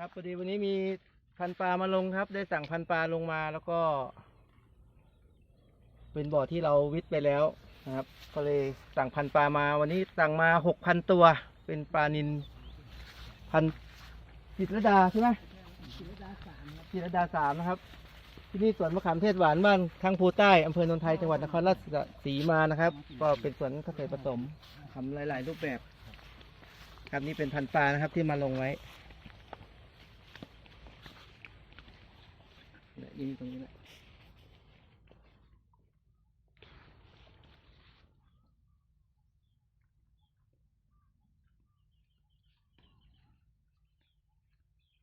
ครับพอดีวันนี้มีพันปลามาลงครับ ได้สั่งพันปลาลงมาแล้วก็ เป็นบ่อที่เราวิทย์ไปแล้วนะครับ ก็เลยสั่งพันปลามา วันนี้สั่งมาหกพันตัว เป็นปลานินพันจิตรดาใช่ไหมจิตรดาสามนะครับ ที่นี่สวนมะขามเทศหวานบ้านทางภูใต้อำเภอโนนไทยจังหวัดนครราชสีมานะครับ ก็เป็นสวนเกษตรผสมทำหลาย ๆ รูปแบบ ครับนี่เป็นพันปลานะครับที่มาลงไว้ เนี่ยยิงตรงนี้แหละ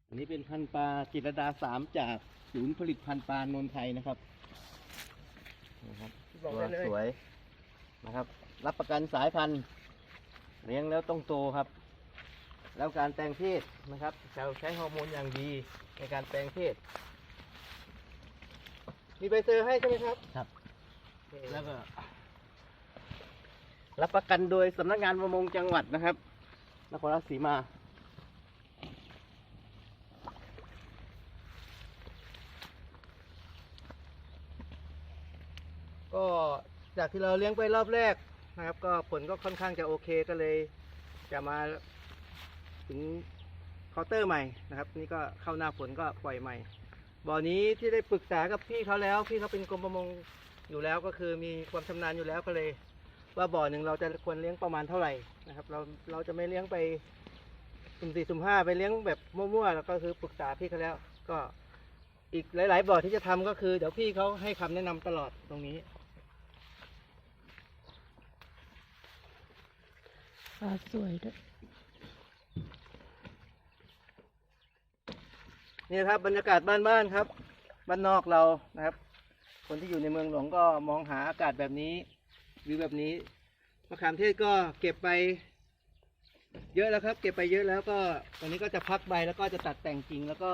อันนี้เป็นพันปลาจิตรดาสามจากศูนย์ผลิตพันธุ์ปลานนไทยนะครับนะครับบอกตัวได้เลยสวยนะครับ รับประกันสายพันธุ์เลี้ยงแล้วต้องโตครับ แล้วการแปลงเพศนะครับเราใช้ฮอร์โมนอย่างดีในการแปลงเพศ มีใบเซอร์ให้ใช่ไหมครับ ครับ แล้วก็รับประกันโดยสำนักงานประมงจังหวัดนะครับนครราชสีมา ก็จากที่เราเลี้ยงไปรอบแรกนะครับ ก็ผลก็ค่อนข้างจะโอเคก็เลย จะมาถึงเคาน์เตอร์ใหม่นะครับ นี่ก็เข้าหน้าฝนก็ปล่อยใหม่ บ่อนี้ที่ได้ปรึกษากับพี่เขาแล้ว พี่เขาเป็นกรมประมงอยู่แล้วก็คือมีความชำนาญอยู่แล้วก็เลย ว่าบ่อหนึ่งเราจะควรเลี้ยงประมาณเท่าไหร่นะครับ เราเราจะไม่เลี้ยงไปสุ่มสี่สุ่มห้าไปเลี้ยงแบบมั่วๆแล้วก็คือปรึกษาพี่เขาแล้ว ก็อีกหลาย ๆ บ่อที่จะทำก็คือเดี๋ยวพี่เขาให้คำแนะนำตลอดตรงนี้ปลาสวยด้วย นี่ครับบรรยากาศบ้านๆครับบ้านนอกเรานะครับ คนที่อยู่ในเมืองหลวงก็มองหาอากาศแบบนี้วิวแบบนี้มะขามเทศก็เก็บไป เยอะแล้วครับ เก็บไปเยอะแล้วก็ตอนนี้ก็จะพักใบแล้วก็จะตัดแต่งกิ่งแล้วก็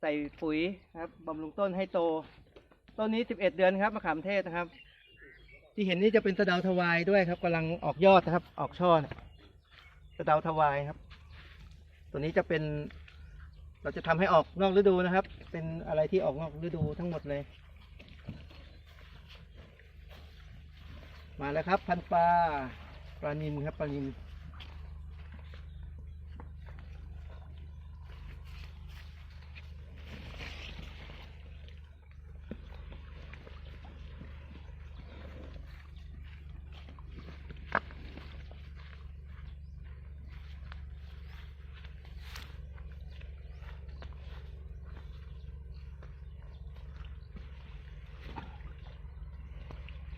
ใส่ปุ๋ยครับบำรุงต้นให้โต ต้นนี้สิบเอ็ดเดือนครับมะขามเทศนะครับ ที่เห็นนี่จะเป็นสะเดาทวายด้วยครับกำลังออกยอดนะครับ ออกช่อสะเดาทวายครับ ตัวนี้จะเป็น เราจะทำให้ออกนอกฤดูนะครับ เป็นอะไรที่ออกนอกฤดูทั้งหมดเลย มาแล้วครับพันปลาปลานิมครับปลานิม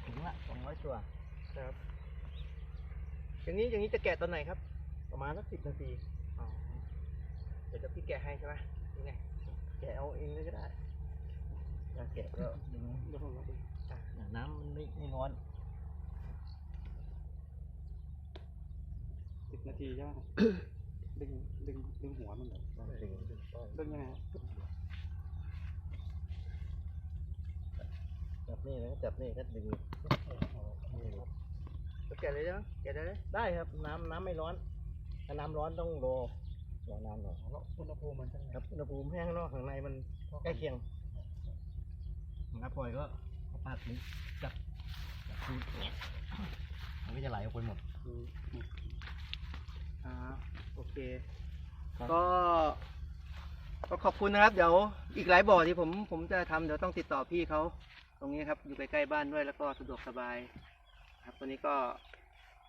ถึงละสองร้อยตัวครับ อย่างนี้อย่างนี้จะแกะตอนไหนครับ ประมาณสักสิบนาทีอ๋อเดี๋ยวจะพี่แกะให้ใช่ไหมนี่ไงแกะเอาเองเลยก็ได้อยากแกะก็ดึงอะน้ำมันไม่ไม่ร้อนสิบนาทีใช่ไหมดึงดึงดึงหัวมันเหรอดึงดึงต้นดึงยังไงครับจับนี่นะจับนี่ก็ดึงจะ แกะเลยได้ไหมแกะได้ไหมได้ครับ น้ำน้ำไม่ร้อน ถ้าน้ำร้อนต้องรอรอน้ำก่อนแล้วอุณหภูมิมันเท่าไหร่ครับอุณหภูมิแห้งข้างนอกข้างในมันใกล้เคียงนะครับปล่อยก็เอาปากนี้จับจับดูมันก็จะไหลออกไปหมดดูหมดอ่าโอเคก็ ก็ขอบคุณนะครับ เดี๋ยวอีกหลายบ่อที่ผมผมจะทำเดี๋ยวต้องติดต่อพี่เขาตรงนี้ครับ อยู่ใกล้ๆบ้านด้วยแล้วก็สะดวกสบาย ครับวันนี้ก็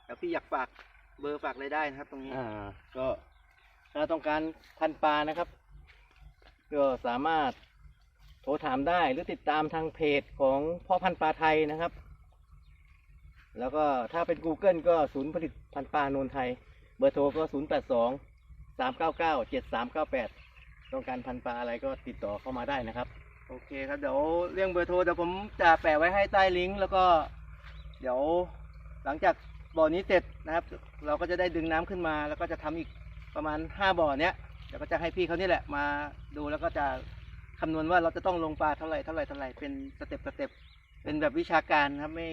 เดี๋ยวพี่อยากฝากเบอร์ฝากอะไรได้นะครับ ตรงนี้อ่าก็ถ้าต้องการพันปลานะครับ ก็สามารถโทรถามได้หรือติดตามทางเพจของพ่อพันธุ์ปลาไทยนะครับ แล้วก็ถ้าเป็น Google ก็ศูนย์ผลิตพันธุ์ปลาโนนไทย เบอร์โทรก็ 0 8 2 3 9 9 7 3 9 8 ต้องการพันธุ์ปลาอะไรก็ติดต่อเข้ามาได้นะครับ โอเคครับ เดี๋ยวเรื่องเบอร์โทรเดี๋ยวผมจะแปะไว้ให้ใต้ลิงก์แล้วก็ เดี๋ยวหลังจากบ่อนี้เสร็จนะครับ เราก็จะได้ดึงน้ำขึ้นมา แล้วก็จะทำอีกประมาณ 5 บ่อเนี้ยเดี๋ยวก็จะให้พี่เขานี่แหละมาดูแล้วก็จะคำนวณว่าเราจะต้องลงปลาเท่าไหร่เท่าไหร่เท่าไหร่เป็นสเต็ปสเต็ปเป็นแบบวิชาการครับไม่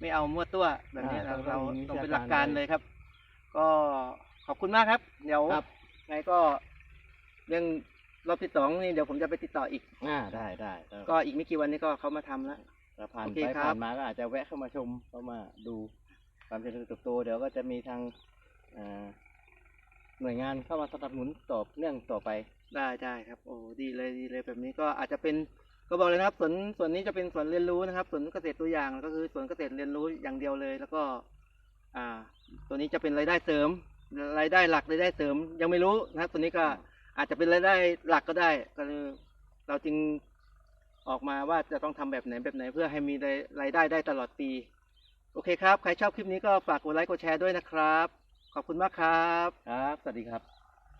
ไม่เอามั่วตัวแบบนี้อ่าเราต้องเรามีวิชาการต้องเป็นหลักการเลยครับ ก็ขอบคุณมากครับ เดี๋ยวครับไงก็เรื่องรอบที่สองนี่เดี๋ยวผมจะไปติดต่ออีกอ่าได้ได้ก็ก็อีกไม่กี่วันนี้ก็เขามาทำแล้ว ถ้าผ่านโอเคไปครับ ผ่านมาก็อาจจะแวะเข้ามาชมเข้ามาดูความเจริญเติบโตเดี๋ยวก็จะมีทางอ่าหน่วยงานเข้ามาสนับสนุนต่อเนื่องต่อไป ได้ได้ครับโอ้ดีเลยดีเลยแบบนี้ก็อาจจะเป็นก็บอกเลยนะครับสวนสวนนี้จะเป็นสวนเรียนรู้นะครับสวนเกษตรตัวอย่างก็คือสวนเกษตรเรียนรู้อย่างเดียวเลย แล้วก็ อ่า ตัวนี้จะเป็นรายได้เสริมรายได้หลักรายได้เสริม ยังไม่รู้นะครับตัวนี้ก็อาจจะเป็นรายได้หลักก็ได้ ก็คือเราจึง ออกมาว่าจะต้องทำแบบไหนแบบไหน เพื่อให้มีรายรายได้ได้ตลอดปี โอเคครับ ใครชอบคลิปนี้ก็ฝากกดไลค์กดแชร์ด้วยนะครับ ขอบคุณมากครับ ครับ สวัสดีครับ